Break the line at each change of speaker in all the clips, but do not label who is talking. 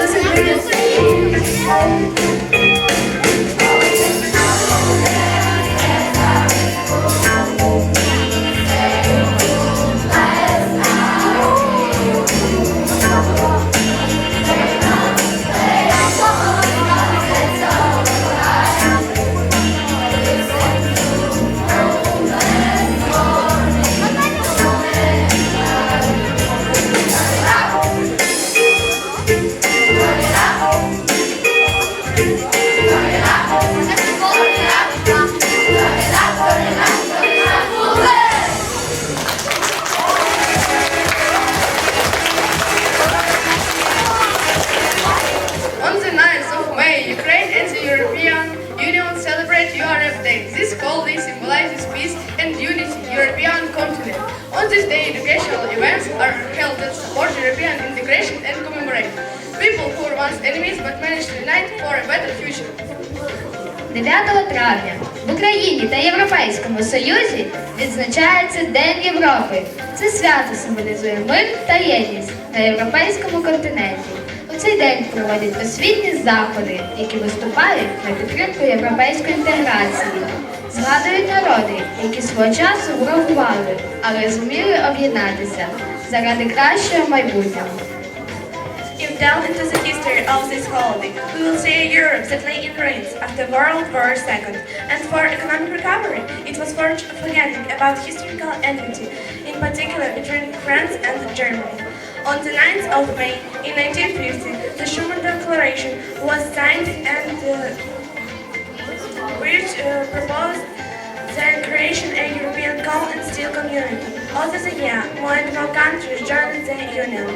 listen
9 травня в Україні та Європейському Союзі відзначається День Європи. Це свято символізує мир та єдність на європейському континенті. У цей день проводять освітні заходи, які виступають на підтримку європейської інтеграції. Згадують народи, які свого часу ворогували, але зуміли об'єднатися заради кращого майбутнього.
Delve into the history of this holiday, we will see a Europe that lay in ruins after World War II, and for economic recovery, it was forged forgetting about historical enmity, in particular between France and Germany. On the 9th of May in 1950, the Schuman Declaration was signed and uh, which uh, proposed the creation of a European coal and steel community. Over the year, more and more countries joined the Union.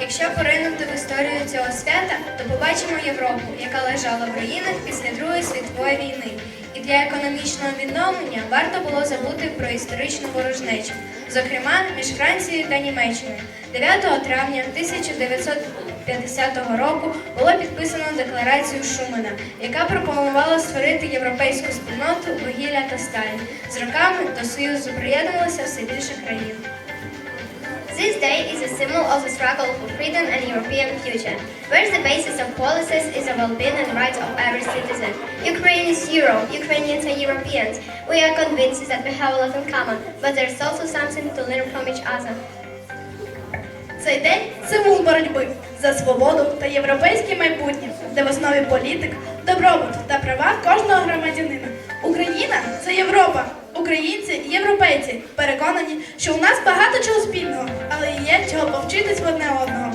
Якщо поринути в історію цього свята, то побачимо Європу, яка лежала в руїнах після Другої світової війни. І для економічного відновлення варто було забути про історичну ворожнечу, зокрема між Францією та Німеччиною. 9 травня 1950 року було підписано декларацію Шумана, яка пропонувала створити європейську спільноту вугілля та сталі. З роками до Союзу приєднувалося все більше країн.
This day is a symbol of the struggle for freedom and European future, where the basis of policies is the well-being and rights of every citizen. Ukraine is Europe, Ukrainians are Europeans. We are convinced that we have a lot in common, but there's also something to learn from each other.
Цей день символ боротьби за свободу та європейське майбутнє, де в основі політик, добробут та права кожного громадянина. Україна це Європа. Українці, європейці переконані, що у нас багато чого спільного, але є чого повчитись в одне одного.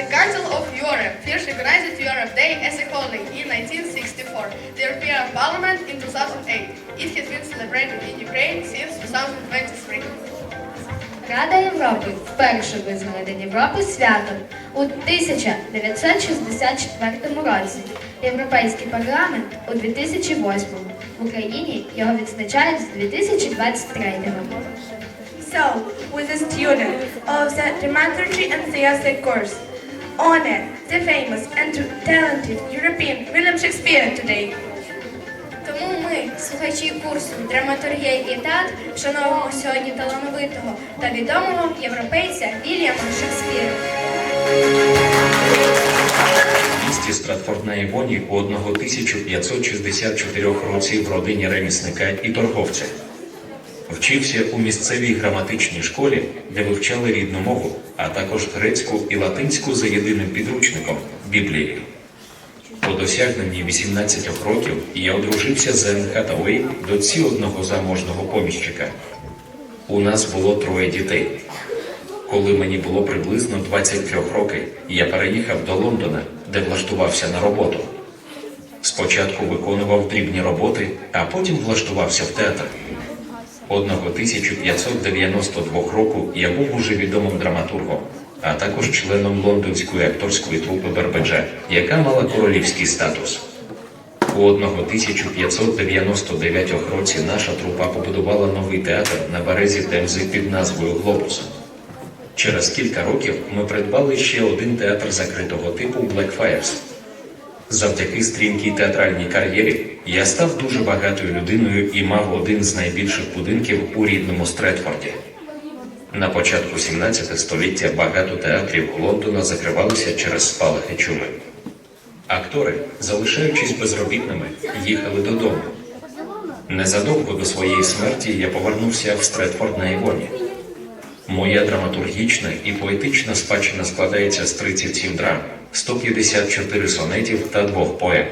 The Council of Europe first recognized Europe Day as a holiday in 1964. The European Parliament in 2008. It has been celebrated in Ukraine since 2023.
Рада Європи вперше визнала День Європи святом у 1964 році. Європейський парламент у 2008-му. В Україні його відзначають з 2023
So, with the student of the dramaturgy and theatre course, honor the famous and talented European William Shakespeare today.
Тому ми, слухачі курсу драматургія і театр, вшановуємо сьогодні талановитого та відомого європейця Вільяма Шекспіра.
Стратфорд на Івоні у 1564 році в родині ремісника і торговця. Вчився у місцевій граматичній школі, де вивчали рідну мову, а також грецьку і латинську за єдиним підручником Біблією. По досягненні 18 років я одружився з Енн Хатауей, дочці одного заможного поміщика. У нас було троє дітей. Коли мені було приблизно 23 років, я переїхав до Лондона, де влаштувався на роботу. Спочатку виконував дрібні роботи, а потім влаштувався в театр. Одного 1592 року я був уже відомим драматургом, а також членом лондонської акторської трупи Бербеджа, яка мала королівський статус. У одного 1599 році наша трупа побудувала новий театр на березі Темзи під назвою Глобус. Через кілька років ми придбали ще один театр закритого типу Blackfires. Завдяки стрімкій театральній кар'єрі я став дуже багатою людиною і мав один з найбільших будинків у рідному Стретфорді. На початку 17 століття багато театрів Лондона закривалися через спалахи чуми. Актори, залишаючись безробітними, їхали додому. Незадовго до своєї смерті я повернувся в Стретфорд на Івоні. Моя драматургічна і поетична спадщина складається з 37 драм, 154 сонетів та двох поем.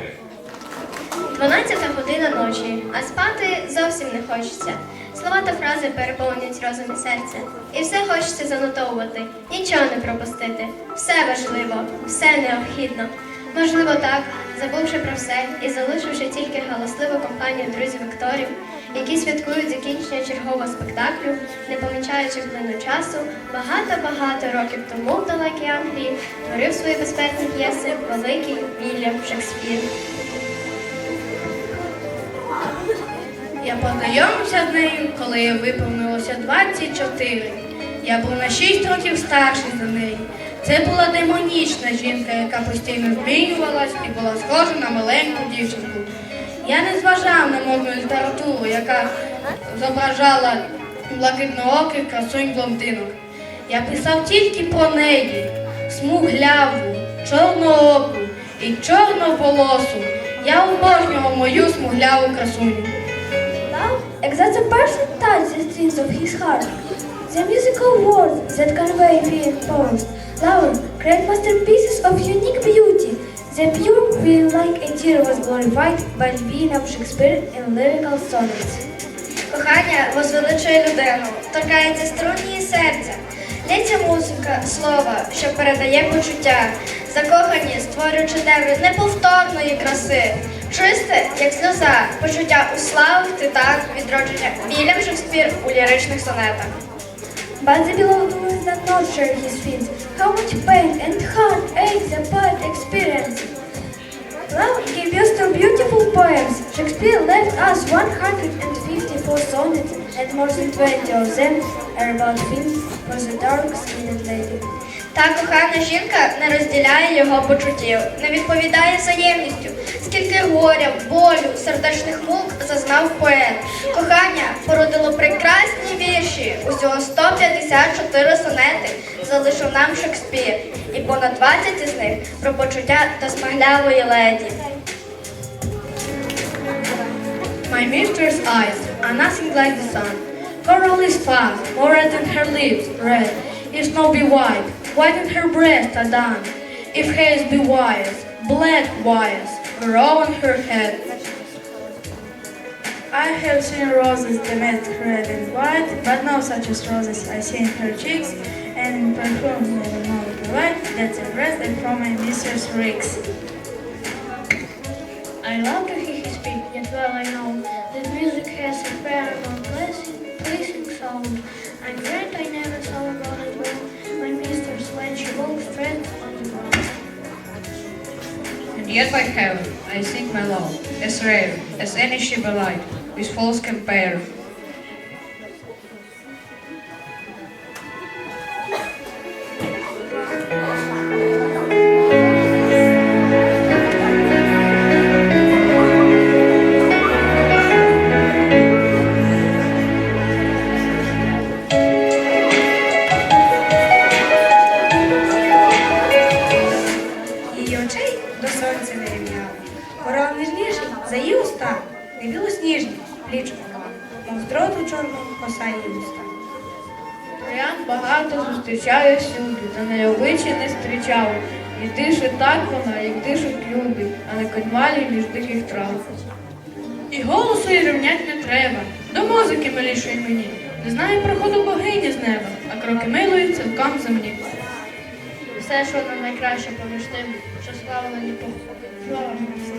12 година ночі, а спати зовсім не хочеться. Слова та фрази переповнюють розум і серце. І все хочеться занотовувати, нічого не пропустити. Все важливо, все необхідно. Можливо, так, забувши про все і залишивши тільки галасливу компанію друзів-акторів, які святкують закінчення чергового спектаклю, не помічаючи плину часу, багато-багато років тому в далекій Англії творив свої безсмертні п'єси великий Вільям Шекспір.
Я познайомився з нею, коли їй виповнилося 24. Я був на 6 років старший за неї. Це була демонічна жінка, яка постійно змінювалась і була схожа на маленьку дівчинку. Я не зважав на модну літературу, яка зображала блакитнооких красунь блондинок. Я писав тільки про неї, смугляву, чорнооку і чорноволосу. Я обожнював мою смугляву красуню.
Love exalts a person touch the strings of his heart. The musical words that convey feeling poems. Love create masterpieces of unique beauty. The pure will like a tear was glorified by William Shakespeare in lyrical sonnets.
Кохання возвеличує людину, торкається струн її серця. Лється музика, слова, що передає почуття. Закохані створюють шедеври неповторної краси. Чисте, як сльоза, почуття у славах, титан, відродження Вільям Шекспір у ліричних сонетах.
But the share his feelings. How much pain and heartache the poet experienced. Love gave us two beautiful poems. Shakespeare left us 154 sonnets, and more than 20 of them are about him for the dark-skinned lady.
Та кохана жінка не розділяє його почуттів, не відповідає взаємністю. Скільки горя, болю, сердечних мук зазнав поет. Кохання породило прекрасні вірші. Усього 154 сонети залишив нам Шекспір, і понад 20 із них про почуття до смаглявої леді.
My mistress' eyes are nothing like the sun. Coral is fast, more than her lips, red. If snow be white, white than her breast are done. If hairs be wires, black wires, grow on her head. I have seen roses damask red and white, but no such as roses I see in her cheeks, and perfume never know the light that's a from my mistress reeks.
I love to hear his speak, yet well I know that music has a very pleasing, sound. I'm glad I never saw a rose as my mistress when she walks straight
yet by heaven, I think my love, as rare as any ship alight, with false compare.
До сонця не рівняли. Корал ніжніший за її уста, не білосніжні, пліч покав, мов з дроту чорного коса її уста.
Троян багато зустрічає всюди, та на обличчі не зустрічав. І дише так вона, як дишуть люди, а не конвалі між диких трав.
І голосу й рівнять не треба, до музики милішої мені. Не знає проходу богині з неба, а кроки милої цілком землі.
Все, що нам найкраще поміж тим, що славлені похором з Glória.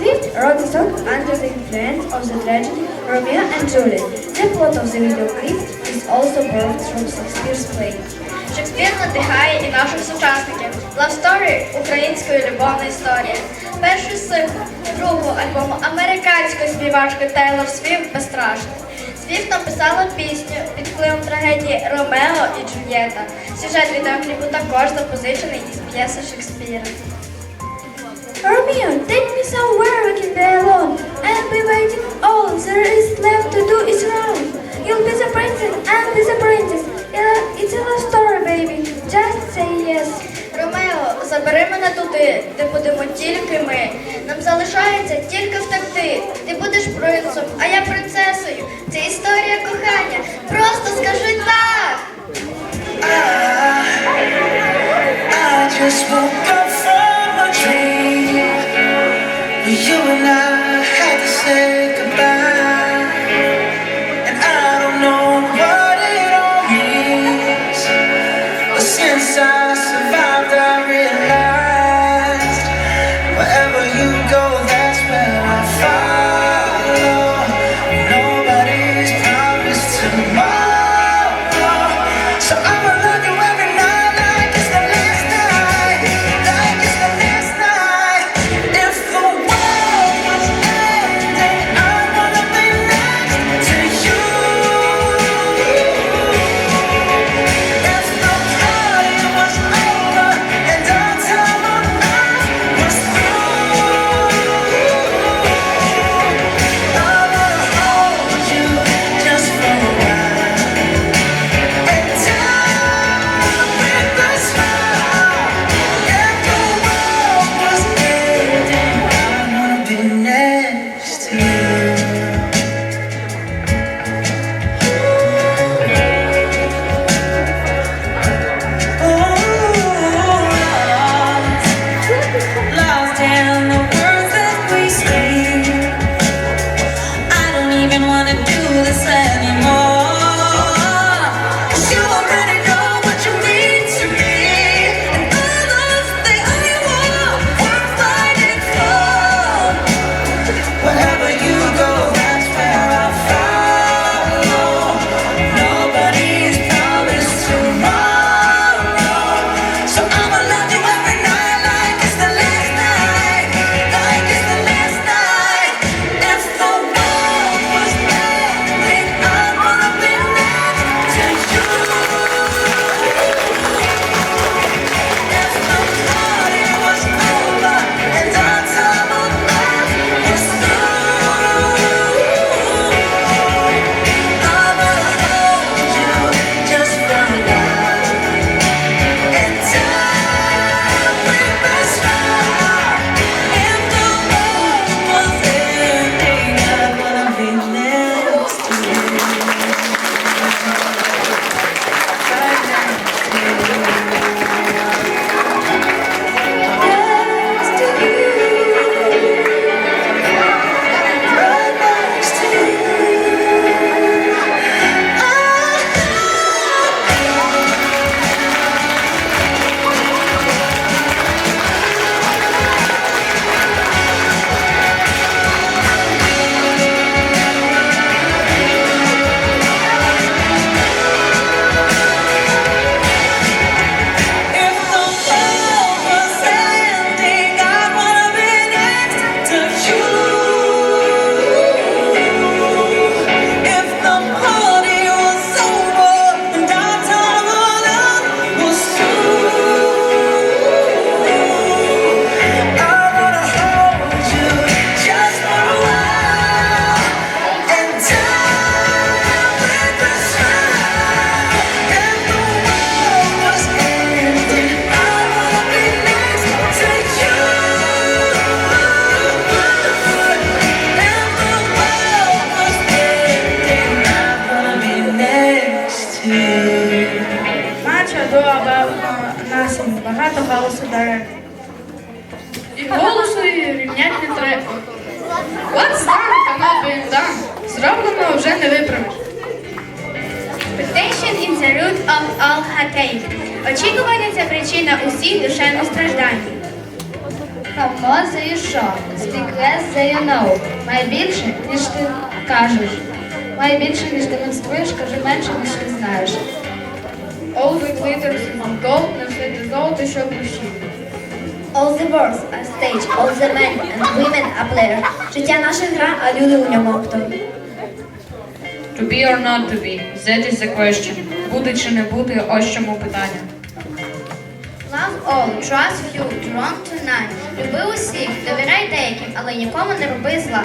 Swift wrote the song under the influence of the tragedy Romeo and Juliet. The plot of the video clip is also borrowed from Shakespeare's play.
Шекспір надихає і наших сучасників. Love Story – української любовна історія. Перший сингл другого альбому американської співачки Тейлор Свіфт «Безстрашний». Свіфт написала пісню під впливом трагедії Ромео і Джульєта. Сюжет відеокліпу також запозичений із п'єси Шекспіра.
Romeo, take me somewhere we can be alone. I'll be waiting. All there is left to do is run. You'll be the princess, I'll be the princess. It's a love story, baby. Just say yes.
Ромео, забери мене туди, де будемо тільки ми. Нам залишається тільки втекти. Ти будеш принцем, а я принцесою.
Наче до насінь, багато голосу дерев.
І голосу її рівнять не треба. What's done cannot be undone. Зроблено вже не виправиш.
Expectation is the root of all heartache. Очікування це причина усіх душевних страждань.
You show. Speak less than you know. Май більше, ніж ти кажеш. Май більше, ніж демонструєш, кажи менше, ніж ти знаєш.
All the glitters on gold, на все те золото, що в душі.
All the worlds are stage, all the men and women are players. Життя наша гра, а люди у ньому актори.
To be or not to be, that is the question. Бути чи не бути, ось чому питання.
Love all, trust few, wrong to none. Люби усіх, довіряй деяким, але нікому не роби зла.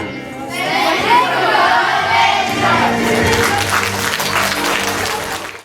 Thank you.